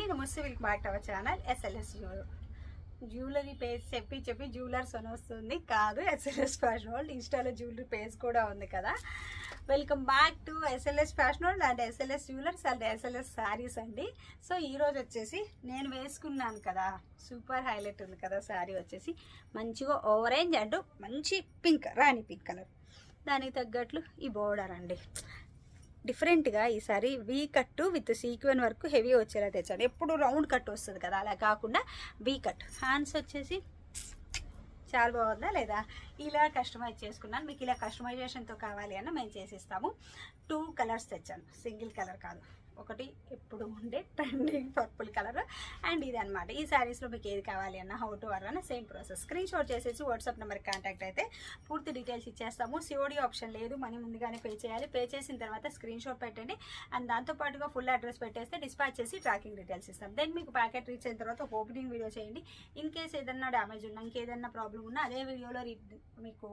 అండి నమస్తే welcome back to our channel SLS jewellery page చెప్పి చెప్పి జ్యువెలర్స్ అని వస్తుంది. కాదు ఎస్ఎల్ఎస్ ఫ్యాషన్ వరల్డ్ ఇన్స్టాలో జ్యువెలరీ పేజ్ కూడా ఉంది కదా. Welcome back to SLS fashion world and SLS jewellers and SLS saris అండి. సో ఈరోజు వచ్చేసి నేను వేసుకున్నాను కదా. సూపర్ హైలైట్ ఉంది కదా శారీ వచ్చేసి. మంచిగా ఓవరేంజ్ అండ్ మంచి పింక్ రాణి పింక్ కలర్ దానికి తగ్గట్లు ఈ బోర్డర్ అండి. డిఫరెంట్గా ఈసారి వీ కట్టు విత్ సీక్వెన్ వరకు హెవీ వచ్చేలా తెచ్చాను. ఎప్పుడు రౌండ్ కట్ వస్తుంది కదా అలా కాకుండా వీ కట్. హ్యాండ్స్ వచ్చేసి చాలా బాగుందా లేదా? ఇలా కస్టమైజ్ చేసుకున్నాను. మీకు ఇలా కస్టమైజేషన్తో కావాలి అన్న మేము చేసిస్తాము. టూ కలర్స్ తెచ్చాను. సింగిల్ కలర్ కాదు. ఒకటి ఎప్పుడు ఉండే ట్రెండింగ్ పర్పుల్ కలర్ అండ్ ఇది అనమాట ఈ శారీస్లో మీకు ఏది కావాలి అన్న హౌ టు వర్ అన్న సేమ్ ప్రాసెస్ స్క్రీన్ షాట్ చేసేసి వాట్సాప్ నెంబర్కి కాంటాక్ట్ అయితే పూర్తి డీటెయిల్స్ ఇచ్చేస్తాము. సిఓడి ఆప్షన్ లేదు మనీ ముందుగానే పే చేయాలి. పే చేసిన తర్వాత స్క్రీన్ షాట్ పెట్టండి. అండ్ దాంతోపాటుగా ఫుల్ అడ్రస్ పెట్టేస్తే డిస్పాచ్ చేసి ట్రాకింగ్ డీటెయిల్స్ ఇస్తాం. దెన్ మీకు ప్యాకెట్ రీచ్ అయిన తర్వాత ఓపెనింగ్ వీడియో చేయండి. ఇన్ కేస్ ఏదన్నా డ్యామేజ్ ఉన్నా ఇంకేదన్నా ప్రాబ్లం ఉన్నా అదే వీడియోలో మీకు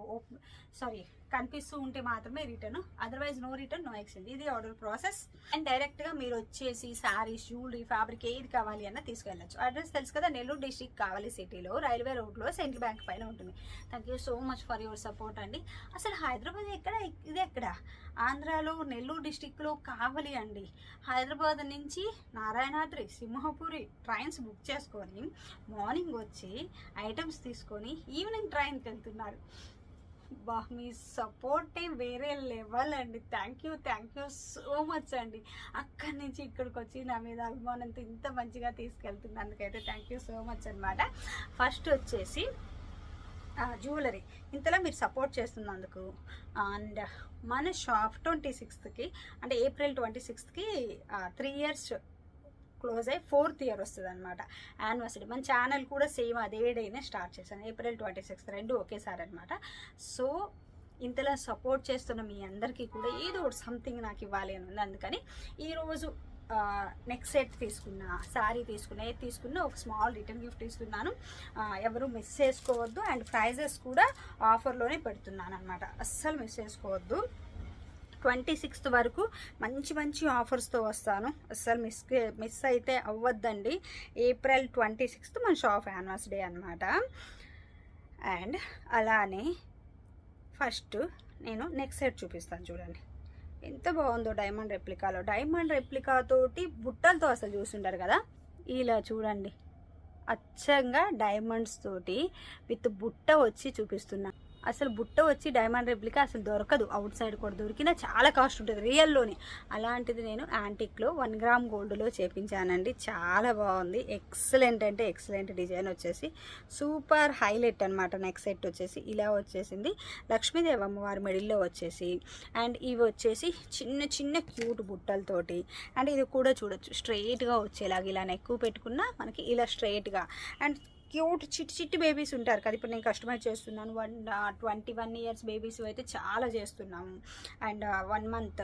సారీ కనిపిస్తూ ఉంటే మాత్రమే return otherwise no return no exchange ఇది ఆర్డర్ ప్రాసెస్ అండ్ డైరెక్ట్గా మీరు వచ్చేసి శారీస్ జ్యువెలరీ ఫ్యాబ్రిక్ ఏది కావాలి అన్న తీసుకెళ్ళచ్చు. అడ్రస్ తెలుసు కదా నెల్లూరు డిస్టిక్ కావాలి సిటీలో రైల్వే రోడ్లో సెంట్రల్ బ్యాంక్ పైన ఉంటుంది. Thank you so much for your support అండి. అసలు హైదరాబాద్ ఎక్కడ? ఇది ఎక్కడ? ఆంధ్రాలో నెల్లూరు డిస్టిక్లో కావాలి అండి. హైదరాబాద్ నుంచి నారాయణాద్రి సింహపురి ట్రైన్స్ బుక్ చేసుకొని మార్నింగ్ వచ్చి ఐటమ్స్ తీసుకొని ఈవినింగ్ ట్రైన్కి వెళ్తున్నారు బా మీ సపోర్టే వేరే లెవెల్ అండి. Thank you thank you so much అండి. అక్కడి నుంచి ఇక్కడికి వచ్చి నా మీద అభిమానంతో ఇంత మంచిగా తీసుకెళ్తున్నందుకైతే థ్యాంక్ యూ సో మచ్ అనమాట ఫస్ట్ వచ్చేసి జ్యువెలరీ ఇంతలో మీరు సపోర్ట్ చేస్తున్నందుకు అండ్ మన షాప్ ట్వంటీ సిక్స్త్కి అంటే ఏప్రిల్ ట్వంటీ సిక్స్త్కి త్రీ ఇయర్స్ క్లోజ్ అయ్యి ఫోర్త్ ఇయర్ వస్తుంది అనమాట యానివర్సరీ మన ఛానల్ కూడా సేమ్ అదే డేనే స్టార్ట్ చేశాను. ఏప్రిల్ ట్వంటీ సిక్స్త్ రెండు ఒకేసారి అనమాట సో ఇంతలా సపోర్ట్ చేస్తున్న మీ అందరికీ కూడా ఏదో ఒకటి సంథింగ్ నాకు ఇవ్వాలి అని ఉంది. అందుకని ఈరోజు నెక్స్ట్ సెట్ తీసుకున్నా శారీ తీసుకున్నా ఏది తీసుకున్నా ఒక స్మాల్ రిటర్న్ గిఫ్ట్ ఇస్తున్నాను. ఎవరు మిస్ చేసుకోవద్దు. అండ్ ప్రైజెస్ కూడా ఆఫర్లోనే పెడుతున్నాను అనమాట అస్సలు మిస్ చేసుకోవద్దు. ట్వంటీ సిక్స్త్ వరకు మంచి మంచి ఆఫర్స్తో వస్తాను. అస్సలు మిస్ మిస్ అయితే అవ్వద్దండి. ఏప్రిల్ ట్వంటీ సిక్స్త్ మన షాప్ యానివర్సరీ అనమాట అండ్ అలానే ఫస్ట్ నేను నెక్స్ట్ సెట్ చూపిస్తాను చూడండి. ఎంత బాగుందో డైమండ్ రెప్లికాలో. డైమండ్ రెప్లికాతోటి బుట్టలతో అసలు చూస్తుంటారు కదా? ఇలా చూడండి. అచ్చంగా డైమండ్స్ తోటి విత్ బుట్ట వచ్చి చూపిస్తున్నాను అసలు బుట్ట వచ్చి డైమండ్ రెప్లికా అసలు దొరకదు. అవుట్ సైడ్ కూడా దొరికినా చాలా కాస్ట్ ఉంటుంది రియల్లోనే. అలాంటిది నేను యాంటిక్లో వన్ గ్రామ్ గోల్డ్లో చేపించానండి. చాలా బాగుంది. ఎక్సలెంట్ అంటే ఎక్సలెంట్ డిజైన్ వచ్చేసి. సూపర్ హైలైట్ అనమాట నెక్స్ట్ సెట్ వచ్చేసి. ఇలా వచ్చేసింది. లక్ష్మీదేవి అమ్మవారి మెడిల్లో వచ్చేసి. అండ్ ఇవి వచ్చేసి చిన్న చిన్న క్యూట్ బుట్టలతోటి. అండ్ ఇది కూడా చూడొచ్చు. స్ట్రైట్గా వచ్చేలాగా ఇలా ఎక్కువ పెట్టుకున్నా మనకి ఇలా స్ట్రైట్గా అండ్ క్యూట్ చిట్టి చిట్టి బేబీస్ ఉంటారు కదా. ఇప్పుడు నేను కస్టమైజ్ చేస్తున్నాను. One twenty one years babies అయితే చాలా చేస్తున్నాము. అండ్ వన్ మంత్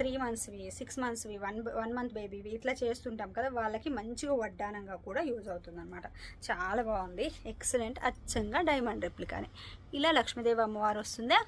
త్రీ మంత్స్వి సిక్స్ మంత్స్వి వన్ వన్ మంత్ బేబీవి ఇట్లా చేస్తుంటాం కదా. వాళ్ళకి మంచిగా వడ్డానంగా కూడా యూజ్ అవుతుంది అనమాట చాలా బాగుంది. ఎక్సలెంట్ అచ్చంగా డైమండ్ రెప్లికానే. ఇలా లక్ష్మీదేవి అమ్మవారు వస్తుందా?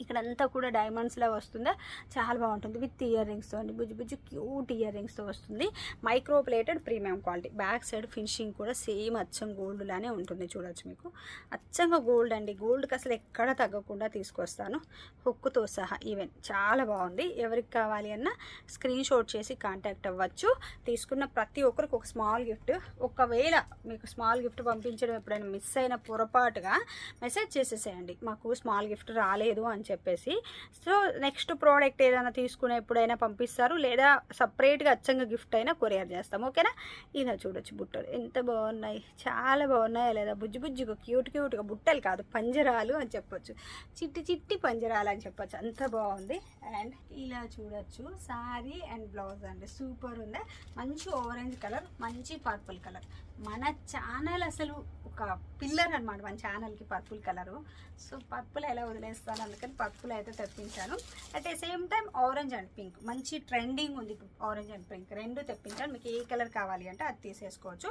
ఇక్కడంతా కూడా డైమండ్స్లా వస్తుందా? చాలా బాగుంటుంది. విత్ ఇయర్ రింగ్స్తో అండి బుజ్జి బుజ్జి క్యూట్ ఇయర్ రింగ్స్తో వస్తుంది. Micro plated premium quality back side finishing కూడా సేమ్ అచ్చం గోల్డ్ లానే ఉంటుంది. చూడొచ్చు మీకు. అచ్చంగా గోల్డ్ అండి. గోల్డ్కి అసలు ఎక్కడ తగ్గకుండా తీసుకొస్తాను. హుక్కుతో సహా ఈవెన్ చాలా బాగుంది. ఎవరికి కావాలి అన్న స్క్రీన్ షాట్ చేసి కాంటాక్ట్ అవ్వచ్చు. తీసుకున్న ప్రతి ఒక్కరికి ఒక స్మాల్ గిఫ్ట్ ఒకవేళ మీకు స్మాల్ గిఫ్ట్ పంపించడం ఎప్పుడైనా మిస్ అయిన పొరపాటుగా మెసేజ్ చేసేసేయండి. మాకు స్మాల్ గిఫ్ట్ రాలేదు అని చెప్పేసి. సో నెక్స్ట్ ప్రోడక్ట్ ఏదైనా తీసుకునే ఎప్పుడైనా పంపిస్తారు. లేదా సపరేట్గా అచ్చంగా గిఫ్ట్ అయినా కొరియర్ చేస్తాం. ఓకేనా? ఇలా చూడొచ్చు బుట్టలు. ఎంత బాగున్నాయి. చాలా బాగున్నాయి లేదా బుజ్జి బుజ్జిగా క్యూట్ క్యూట్గా బుట్టలు కాదు పంజరాలు అని చెప్పొచ్చు. చిట్టి చిట్టి పంజరాలు అని చెప్పొచ్చు. అంత బాగుంది. అండ్ ఇలా చూడొచ్చు. సారీ అండ్ బ్లౌజ్ అండి. సూపర్ ఉంది. మంచి ఆరెంజ్ కలర్ మంచి పర్పుల్ కలర్. మన ఛానల్ అసలు ఒక పిల్లర్ అనమాట మన ఛానల్కి పర్పుల్ కలరు సో పర్పుల్ ఎలా వదిలేస్తాను అందుకని పర్పుల్ అయితే తెప్పించాను. At the same time orange and pink మంచి ట్రెండింగ్ ఉంది ఆరెంజ్ అండ్ పింక్ రెండు తెప్పించాను. మీకు ఏ కలర్ కావాలి అంటే అది తీసేసుకోవచ్చు.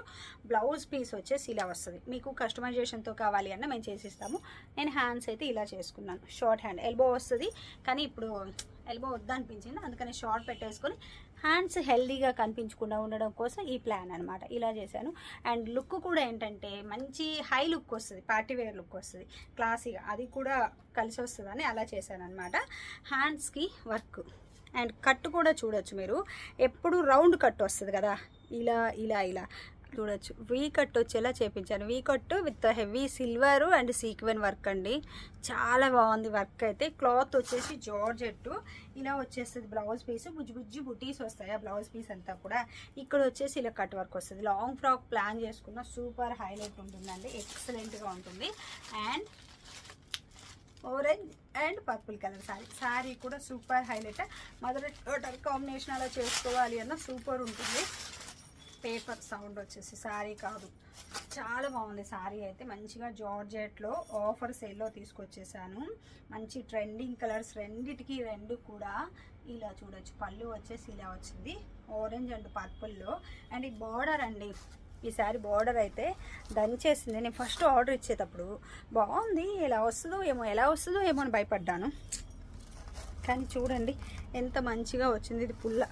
బ్లౌజ్ పీస్ వచ్చేసి ఇలా వస్తుంది. మీకు కస్టమైజేషన్తో కావాలి అన్న మేము చేసిస్తాము. నేను హ్యాండ్స్ అయితే ఇలా చేసుకున్నాను. షార్ట్ హ్యాండ్ ఎల్బో వస్తుంది. కానీ ఇప్పుడు ఎల్బో వద్దనిపించింది. అందుకని షార్ట్ పెట్టేసుకొని హ్యాండ్స్ హెల్దీగా కనిపించకుండా ఉండడం కోసం ఈ ప్లాన్ అనమాట ఇలా చేశాను. అండ్ లుక్ కూడా ఏంటంటే మంచి హై లుక్ వస్తుంది. పార్టీవేర్ లుక్ వస్తుంది. క్లాసీగా అది కూడా కలిసి వస్తుందని అలా చేశాను అనమాట హ్యాండ్స్కి వర్క్ అండ్ కట్ కూడా చూడొచ్చు మీరు. ఎప్పుడు రౌండ్ కట్ వస్తుంది కదా. ఇలా ఇలా ఇలా. చూడొచ్చు. వీ కట్ వచ్చేలా చేపించాను. V cut with heavy silver and sequin work అండి. చాలా బాగుంది వర్క్ అయితే. క్లాత్ వచ్చేసి జార్జెట్ ఇలా వచ్చేస్తుంది బ్లౌజ్ పీస్ బుజ్జి బుజ్జి బుటీస్ వస్తాయి ఆ బ్లౌజ్ పీస్ అంతా కూడా. ఇక్కడ వచ్చేసి ఇలా కట్ వర్క్ వస్తుంది. లాంగ్ ఫ్రాక్ ప్లాన్ చేసుకున్న సూపర్ హైలైట్ ఉంటుందండి. ఎక్సలెంట్గా ఉంటుంది. And orange and purple colour sari sari కూడా super highlight mother daughter combination అలా చేసుకోవాలి అన్న సూపర్ ఉంటుంది. పేపర్ సౌండ్ వచ్చేసి శారీ కాదు. చాలా బాగుంది శారీ అయితే. మంచిగా జార్జెట్లో ఆఫర్ సేల్లో తీసుకొచ్చేసాను. మంచి ట్రెండింగ్ కలర్స్ రెండిటికి రెండు కూడా ఇలా చూడొచ్చు. పళ్ళు వచ్చేసి ఇలా వచ్చింది. ఆరెంజ్ అండ్ పర్పుల్లో అండ్ ఈ బార్డర్ అండి ఈ శారీ బార్డర్ అయితే దంచేసింది. నేను ఫస్ట్ ఆర్డర్ ఇచ్చేటప్పుడు బాగుంది ఎలా వస్తుందో ఏమో ఎలా వస్తుందో ఏమో అని భయపడ్డాను. కానీ చూడండి ఎంత మంచిగా వచ్చింది ఇది పుల్ల.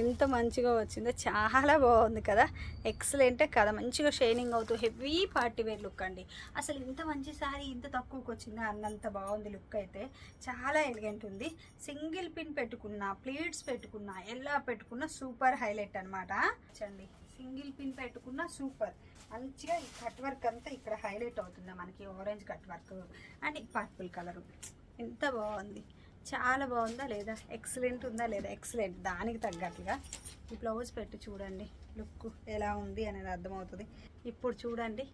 ఎంత మంచిగా వచ్చిందో చాలా బాగుంది కదా. ఎక్సలెంటే కదా మంచిగా షైనింగ్ అవుతూ హెవీ పార్టీ వేర్ లుక్ అండి. అసలు ఇంత మంచి సారీ ఇంత తక్కువకి వచ్చిందా అన్నంత బాగుంది లుక్ అయితే. చాలా ఎలిగెంట్ ఉంది. సింగిల్ పిన్ పెట్టుకున్నా ప్లీట్స్ పెట్టుకున్నా ఎలా పెట్టుకున్నా సూపర్ హైలైట్ అనమాట చండి సింగిల్ పిన్ పెట్టుకున్నా సూపర్. మంచిగా ఈ కట్ వర్క్ అంతా ఇక్కడ హైలైట్ అవుతుందా మనకి orange cut work and purple colour ఎంత బాగుంది. చాలా బాగుందా లేదా? ఎక్సలెంట్ ఉందా లేదా? ఎక్సలెంట్ దానికి తగ్గట్టుగా ఈ బ్లౌజ్ పెట్టి చూడండి. లుక్ ఎలా ఉంది అనేది అర్థమవుతుంది. ఇప్పుడు చూడండి.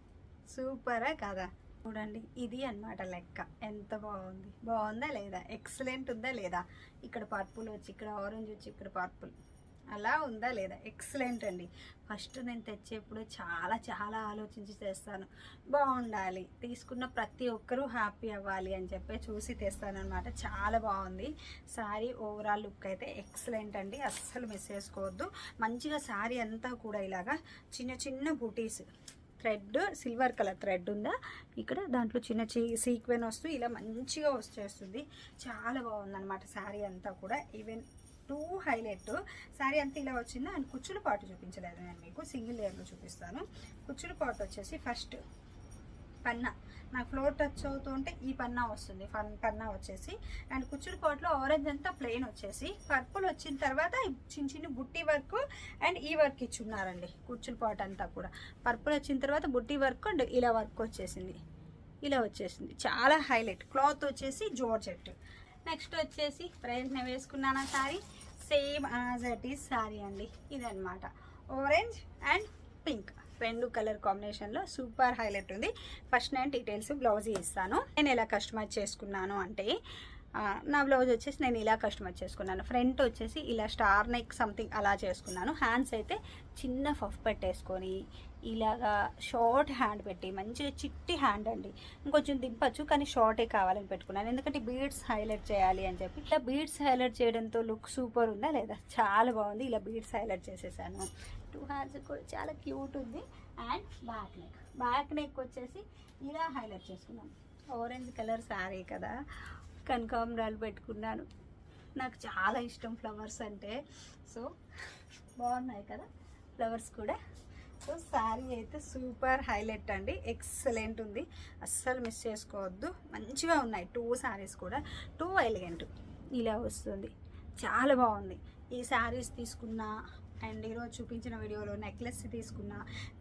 సూపరా కదా? చూడండి. ఇది అన్నమాట లెక్క. ఎంత బాగుంది. బాగుందా లేదా? ఎక్సలెంట్ ఉందా లేదా? ఇక్కడ పర్పుల్ వచ్చి ఇక్కడ ఆరెంజ్ వచ్చి ఇక్కడ పర్పుల్ అలా ఉందా లేదా? ఎక్సలెంట్ అండి. ఫస్ట్ నేను తెచ్చేప్పుడు చాలా చాలా ఆలోచించి తెస్తాను. బాగుండాలి. తీసుకున్న ప్రతి ఒక్కరూ హ్యాపీ అవ్వాలి అని చెప్పి చూసి తెస్తాను అనమాట చాలా బాగుంది. శారీ ఓవరాల్ లుక్ అయితే ఎక్సలెంట్ అండి. అస్సలు మిస్ చేసుకోవద్దు. మంచిగా శారీ అంతా కూడా ఇలాగా చిన్న చిన్న బూటీస్ థ్రెడ్ సిల్వర్ కలర్ థ్రెడ్ ఉందా? ఇక్కడ దాంట్లో చిన్న చీ సీక్వెన్ వస్తూ ఇలా మంచిగా వచ్చేస్తుంది చాలా బాగుందన్నమాట శారీ అంతా కూడా. Even two highlight. శారీ అంతా ఇలా వచ్చిందా? అండ్ కుచ్చుల పాటు చూపించలేదు నేను మీకు. సింగిల్ లేయర్లో చూపిస్తాను. కుచ్చుల పాటు వచ్చేసి ఫస్ట్ పన్నా. నాకు ఫ్లోర్ టచ్ అవుతుంటే ఈ పన్నా వస్తుంది. ఫన్ పన్నా వచ్చేసి. అండ్ కుచ్చుల పాట్లో ఆరెంజ్ అంతా ప్లెయిన్ వచ్చేసి. పర్పుల్ వచ్చిన తర్వాత చిన్న చిన్న బుట్టి వర్క్ అండ్ ఈ వర్క్ ఇచ్చున్నారండి. కుచ్చుల పాట్ అంతా కూడా. పర్పుల్ వచ్చిన తర్వాత బుట్టి వర్క్ అండ్ ఇలా వర్క్ వచ్చేసింది. ఇలా వచ్చేసింది. చాలా హైలైట్. క్లాత్ వచ్చేసి జోర్జెట్. నెక్స్ట్ వచ్చేసి ప్రైస్ నేను వేసుకున్నాను sorry. Same as it is sari అండి. ఇదనమాట ఆరెంజ్ అండ్ పింక్ రెండు కలర్ కాంబినేషన్లో సూపర్ హైలైట్ ఉంది. ఫస్ట్ నేను డీటెయిల్స్ బ్లౌజ్ ఇస్తాను. నేను ఎలా కస్టమైజ్ చేసుకున్నాను అంటే నా బ్లౌజ్ వచ్చేసి నేను ఇలా కస్టమైజ్ చేసుకున్నాను. ఫ్రంట్ వచ్చేసి ఇలా స్టార్ నెక్ సంథింగ్ అలా చేసుకున్నాను. హ్యాండ్స్ అయితే చిన్న ఫఫ్ పెట్టేసుకొని ఇలాగా షార్ట్ హ్యాండ్ పెట్టి మంచిగా చిట్టి హ్యాండ్ అండి. ఇంకొంచెం దింపచ్చు కానీ షార్టే కావాలని పెట్టుకున్నాను. ఎందుకంటే బీడ్స్ హైలైట్ చేయాలి అని చెప్పి. ఇలా బీడ్స్ హైలైట్ చేయడంతో లుక్ సూపర్ ఉందా లేదా? చాలా బాగుంది. ఇలా బీడ్స్ హైలైట్ చేసేసాను. టూ హ్యాండ్స్ కూడా చాలా క్యూట్ ఉంది. And back neck. Back neck వచ్చేసి ఇలా హైలైట్ చేసుకున్నాను. ఆరెంజ్ కలర్ శారీ కదా. కనకాంబరాలు పెట్టుకున్నాను. నాకు చాలా ఇష్టం ఫ్లవర్స్ అంటే. సో బాగున్నాయి కదా? ఫ్లవర్స్ కూడా సో శారీ అయితే సూపర్ హైలైట్ అండి. ఎక్సలెంట్ ఉంది. అస్సలు మిస్ చేసుకోవద్దు. మంచిగా ఉన్నాయి. టూ శారీస్ కూడా. Too elegant. ఇలా వస్తుంది. చాలా బాగుంది. ఈ శారీస్ తీసుకున్న అండ్ ఈరోజు చూపించిన వీడియోలో నెక్లెస్ తీసుకున్న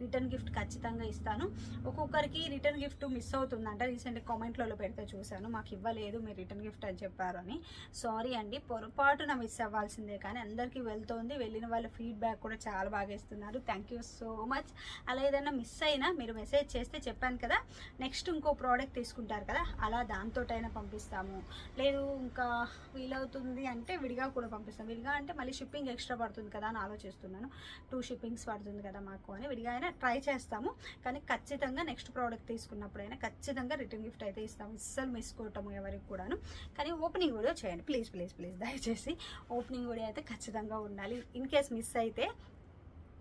రిటర్న్ గిఫ్ట్ ఖచ్చితంగా ఇస్తాను. ఒక్కొక్కరికి రిటర్న్ గిఫ్ట్ మిస్ అవుతుందంట. రీసెంట్ కామెంట్లలో పెడితే చూశాను. మాకు ఇవ్వలేదు మీరు రిటర్న్ గిఫ్ట్ అని చెప్పారు అని. సారీ అండి పొరపాటున మిస్ అవ్వాల్సిందే కానీ అందరికీ వెళ్తోంది. వెళ్ళిన వాళ్ళ ఫీడ్బ్యాక్ కూడా చాలా బాగా ఇస్తున్నారు. థ్యాంక్ యూ సో మచ్ అలా ఏదైనా మిస్ అయినా మీరు మెసేజ్ చేస్తే చెప్పాను కదా నెక్స్ట్ ఇంకో ప్రోడక్ట్ తీసుకుంటారు కదా అలా దాంతోటైనా పంపిస్తాము. లేదు ఇంకా వీలవుతుంది అంటే విడిగా కూడా పంపిస్తాం. విడిగా అంటే మళ్ళీ షిప్పింగ్ ఎక్స్ట్రా పడుతుంది కదా అని చేస్తున్నాను. టూ షిప్పింగ్స్ పడుతుంది కదా మాకు అని విడిగా అయినా ట్రై చేస్తాము. కానీ ఖచ్చితంగా నెక్స్ట్ ప్రోడక్ట్ తీసుకున్నప్పుడైనా ఖచ్చితంగా రిటర్న్ గిఫ్ట్ అయితే ఇస్తాము. అస్సలు మిస్ కొట్టము ఎవరికి కూడాను. కానీ ఓపెనింగ్ వీడియో చేయండి. ప్లీజ్ ప్లీజ్ ప్లీజ్ దయచేసి ఓపెనింగ్ వీడియో అయితే ఖచ్చితంగా ఉండాలి. ఇన్ కేస్ మిస్ అయితే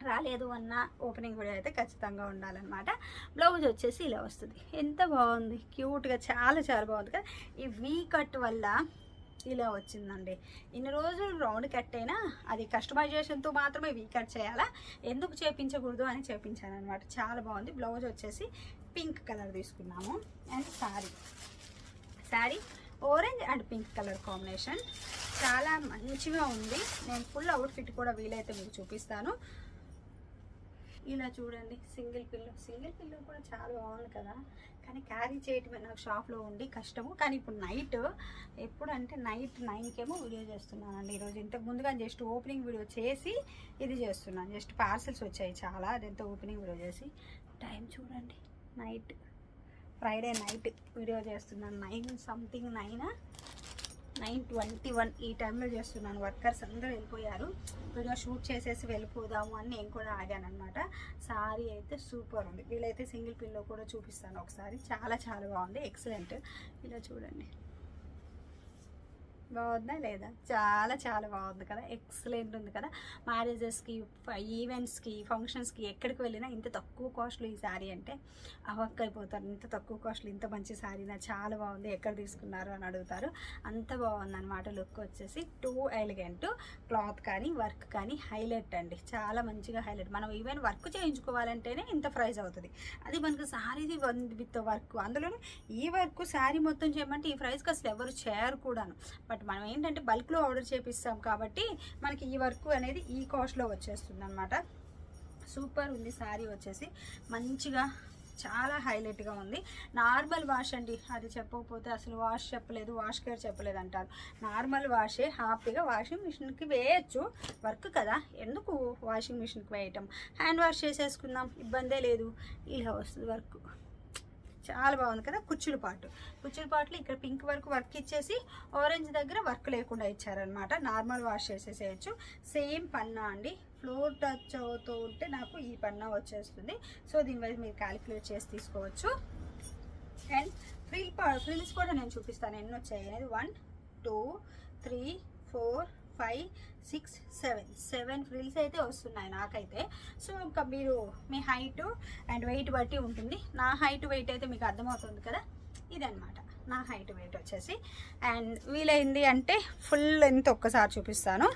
రాలేదు అన్న ఓపెనింగ్ కూడా అయితే ఖచ్చితంగా ఉండాలన్నమాట. బ్లౌజ్ వచ్చేసి ఇలా వస్తుంది. ఎంత బాగుంది. క్యూట్గా చాలా చాలా బాగుంది కదా. ఈ వీ కట్ వల్ల ఇలా వచ్చిందండి. ఇన్ని రోజులు రౌండ్ కట్ అయినా అది కస్టమైజేషన్తో మాత్రమే వీ కట్ చేయాలా? ఎందుకు చేపించకూడదు అని చేపించాను అనమాట చాలా బాగుంది. బ్లౌజ్ వచ్చేసి పింక్ కలర్ తీసుకున్నాము. And sari sari orange and pink colour combination చాలా మంచిగా ఉంది. నేను ఫుల్ అవుట్ఫిట్ కూడా వీలైతే మీకు చూపిస్తాను. ఇలా చూడండి సింగిల్ పిల్లో. సింగిల్ పిల్లో కూడా చాలా బాగుంది కదా. కానీ క్యారీ చేయటమే నాకు షాప్లో ఉండి కష్టము. కానీ ఇప్పుడు నైట్ ఎప్పుడు అంటే నైట్ నైన్కేమో వీడియో చేస్తున్నానండి ఈరోజు. ఇంతకు ముందుగా జస్ట్ ఓపెనింగ్ వీడియో చేసి ఇది చేస్తున్నాను. జస్ట్ పార్సెల్స్ వచ్చాయి చాలా అదంతా ఓపెనింగ్ వీడియో చేసి. టైం చూడండి నైట్. ఫ్రైడే నైట్ వీడియో చేస్తున్నాను. Nine something nine. Nine twenty one ఈ టైంలో చేస్తున్నాను. వర్కర్స్ అందరూ వెళ్ళిపోయారు. కొద్దిగా షూట్ చేసేసి వెళ్ళిపోదాము అని నేను కూడా ఆగాను అనమాట సారీ అయితే సూపర్ ఉంది. వీలైతే సింగిల్ పిల్లో కూడా చూపిస్తాను ఒకసారి. చాలా చాలా బాగుంది. ఎక్సలెంట్. ఇలా చూడండి. బాగుందా లేదా? చాలా చాలా బాగుంది కదా. ఎక్సలెంట్ ఉంది కదా. మ్యారేజెస్కి ఈవెంట్స్కి ఫంక్షన్స్కి ఎక్కడికి వెళ్ళినా ఇంత తక్కువ కాస్ట్లో ఈ శారీ అంటే అవక్కైపోతారు. అయిపోతారు ఇంత తక్కువ కాస్ట్లో ఇంత మంచి శారీనా చాలా బాగుంది ఎక్కడ తీసుకున్నారు అని అడుగుతారు. అంత బాగుందన్నమాట లుక్ వచ్చేసి. టూ ఎలిగెంట్ క్లాత్ కానీ వర్క్ కానీ హైలైట్ అండి. చాలా మంచిగా హైలైట్ మనం ఈవెన్ వర్క్ చేయించుకోవాలంటేనే ఇంత ప్రైజ్ అవుతుంది. అది మనకు శారీది విత్ వర్క్ అందులోనే ఈ వర్క్ శారీ మొత్తం చేయమంటే ఈ ప్రైస్కి అసలు ఎవరు చేయరు కూడాను. బట్ మనం ఏంటంటే బల్క్లో ఆర్డర్ చేపిస్తాం కాబట్టి మనకి ఈ వర్క్ అనేది ఈ కాస్ట్లో వచ్చేస్తుంది అనమాట సూపర్ ఉంది శారీ వచ్చేసి. మంచిగా చాలా హైలైట్గా ఉంది. నార్మల్ వాష్ అండి. అది చెప్పకపోతే అసలు వాష్ చెప్పలేదు వాష్ కేర్ చెప్పలేదు అంటారు. నార్మల్ వాషే హ్యాపీగా వాషింగ్ మిషన్కి వేయచ్చు. వర్క్ కదా. ఎందుకు వాషింగ్ మిషన్కి వేయటం? హ్యాండ్ వాష్ చేసేసుకుందాం. ఇబ్బందే లేదు. ఇలా వస్తుంది వర్క్. చాలా బాగుంది కదా కుచ్చులు పాటు. కుచ్చులు పాటలు ఇక్కడ పింక్ వరకు వర్క్ ఇచ్చేసి ఆరెంజ్ దగ్గర వర్క్ లేకుండా ఇచ్చారనమాట నార్మల్ వాష్ చేసేసేయచ్చు. సేమ్ పన్నా అండి. ఫ్లోర్ టచ్ అవుతూ ఉంటే నాకు ఈ పన్నా వచ్చేస్తుంది. సో దీనివల్ల మీరు క్యాలిక్యులేట్ చేసి తీసుకోవచ్చు. అండ్ ఫ్రిల్ ఫ్రిల్స్ కూడా నేను చూపిస్తాను. ఎన్ని వచ్చాయి అనేది? One two three four five six seven seven frills అయితే వస్తున్నాయి నాకైతే. సో ఇంకా మీరు మీ హైట్ అండ్ వెయిట్ బట్టి ఉంటుంది. నా హైట్ వెయిట్ అయితే మీకు అర్థమవుతుంది కదా? ఇదనమాట నా హైట్ వెయిట్ వచ్చేసి. అండ్ వీలైంది అంటే ఫుల్ లెంత్ ఒక్కసారి చూపిస్తాను.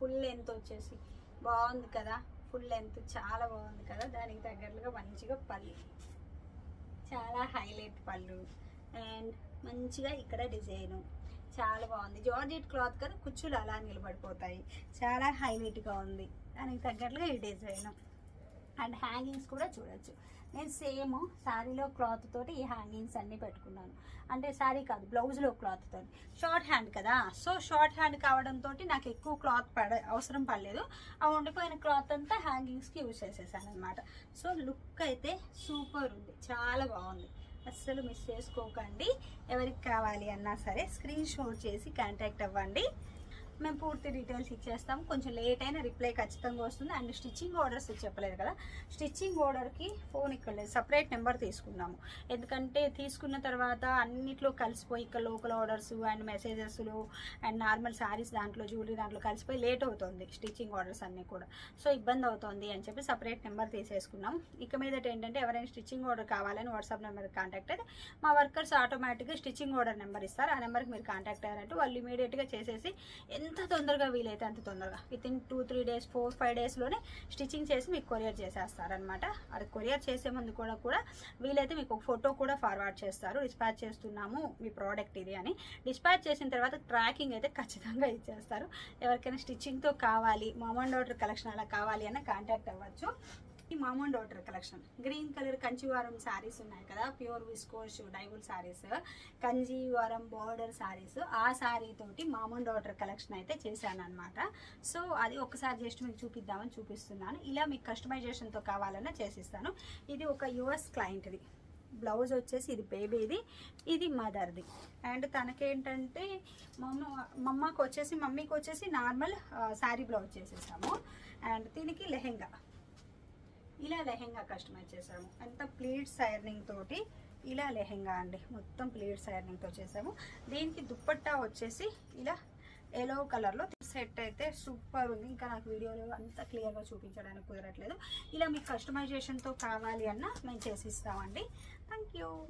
ఫుల్ లెంత్ వచ్చేసి. బాగుంది కదా? ఫుల్ లెంత్ చాలా బాగుంది కదా? దానికి తగ్గట్లుగా మంచిగా పళ్ళు. చాలా హైలైట్ పళ్ళు. అండ్ మంచిగా ఇక్కడ డిజైను చాలా బాగుంది. జార్జెట్ క్లాత్ కదా కుచ్చులు అలా నిలబడిపోతాయి. చాలా హైలైట్గా ఉంది. దానికి తగ్గట్లుగా ఈ డిజైన్. అండ్ హ్యాంగింగ్స్ కూడా చూడొచ్చు. నేను సేమ్ శారీలో క్లాత్ తోటి ఈ హ్యాంగింగ్స్ అన్నీ పెట్టుకున్నాను. అంటే శారీ కాదు బ్లౌజ్లో క్లాత్ తోటి షార్ట్ హ్యాండ్ కదా. సో షార్ట్ హ్యాండ్ కావడంతో నాకు ఎక్కువ క్లాత్ పడ అవసరం పడలేదు. ఆ ఉండిపోయిన క్లాత్ అంతా హ్యాంగింగ్స్కి యూజ్ చేసేసాను అనమాట సో లుక్ అయితే సూపర్ ఉంది. చాలా బాగుంది. అస్సలు మిస్ చేసుకోకండి. ఎవరికి కావాలి అన్నా సరే స్క్రీన్ షాట్ చేసి కాంటాక్ట్ అవ్వండి. మేము పూర్తి డీటెయిల్స్ ఇచ్చేస్తాం. కొంచెం లేట్ అయినా రిప్లై ఖచ్చితంగా వస్తుంది. అండ్ స్టిచ్చింగ్ ఆర్డర్స్ చెప్పలేదు కదా. స్టిచ్చింగ్ ఆర్డర్కి ఫోన్ ఇక్కడ లేదు. సపరేట్ నెంబర్ తీసుకున్నాము. ఎందుకంటే తీసుకున్న తర్వాత అన్నిట్లో కలిసిపోయి ఇక్కడ లోకల్ ఆర్డర్స్ అండ్ మెసేజెస్లు అండ్ నార్మల్ శారీస్ దాంట్లో జ్యువెలరీ దాంట్లో కలిసిపోయి లేట్ అవుతుంది స్టిచ్చింగ్ ఆర్డర్స్ అన్నీ కూడా. సో ఇబ్బంది అవుతుంది అని చెప్పి సపరేట్ నెంబర్ తీసేసుకున్నాం ఇక మీదట ఏంటంటే ఎవరైనా స్టిచ్చింగ్ ఆర్డర్ కావాలని వాట్సాప్ నెంబర్ కాంటాక్ట్ అయితే మా వర్కర్స్ ఆటోమేటిక్గా స్టిచ్చింగ్ ఆర్డర్ నెంబర్ ఇస్తారు. ఆ నెంబర్కి మీరు కాంటాక్ట్ అయ్యారంటే వాళ్ళు ఇమీడియట్గా చేసేసి ఎంత తొందరగా వీలైతే అంత తొందరగా. With in two three days four five డేస్లోనే స్టిచ్చింగ్ చేసి మీకు కొరియర్ చేసేస్తారనమాట అది కొరియర్ చేసే ముందు కూడా కూడా వీలైతే మీకు ఒక ఫోటో కూడా ఫార్వర్డ్ చేస్తారు. డిస్పాచ్ చేస్తున్నాము మీ ప్రోడక్ట్ ఇది అని. డిస్పాచ్ చేసిన తర్వాత ట్రాకింగ్ అయితే ఖచ్చితంగా ఇచ్చేస్తారు. ఎవరికైనా స్టిచ్చింగ్తో కావాలి మామూలు ఆర్డర్ కలెక్షన్ అలా కావాలి అన్న కాంటాక్ట్ అవ్వచ్చు. ఈ మామూలు daughter collection green colour Kanjivaram saris ఉన్నాయి కదా ప్యూర్ విస్కోస్ డైవుల్ శారీస్ కంజీవరం బార్డర్ శారీస్ ఆ శారీ తోటి మామూలు డాటర్ కలెక్షన్ అయితే చేశాను అనమాట సో అది ఒకసారి జస్ట్ మీకు చూపిద్దామని చూపిస్తున్నాను. ఇలా మీకు కస్టమైజేషన్తో కావాలన్నా చేసిస్తాను. ఇది ఒక యుఎస్ క్లయింట్ది బ్లౌజ్ వచ్చేసి ఇది బేబీది ఇది మదర్ది అండ్ తనకేంటంటే మమ్మ మమ్మకి వచ్చేసి మమ్మీకి వచ్చేసి నార్మల్ శారీ బ్లౌజ్ చేసేసాము. అండ్ దీనికి లెహెంగా. ఇలా లెహెంగా కస్టమైజ్ చేసాము అంత ప్లీట్స్ ఐరనింగ్ తోటి ఇలా లెహెంగా అండి. మొత్తం ప్లీట్స్ ఐరనింగ్తో చేసాము దీనికి దుప్పట్టా వచ్చేసి ఇలా ఎల్లో కలర్లో సెట్ అయితే సూపర్ ఉంది. ఇంకా నాకు వీడియోలో అంత క్లియర్గా చూపించడానికి కుదరట్లేదు. ఇలా మీకు కస్టమైజేషన్తో కావాలి అన్న మేము చేసి ఇస్తామండి. Thank you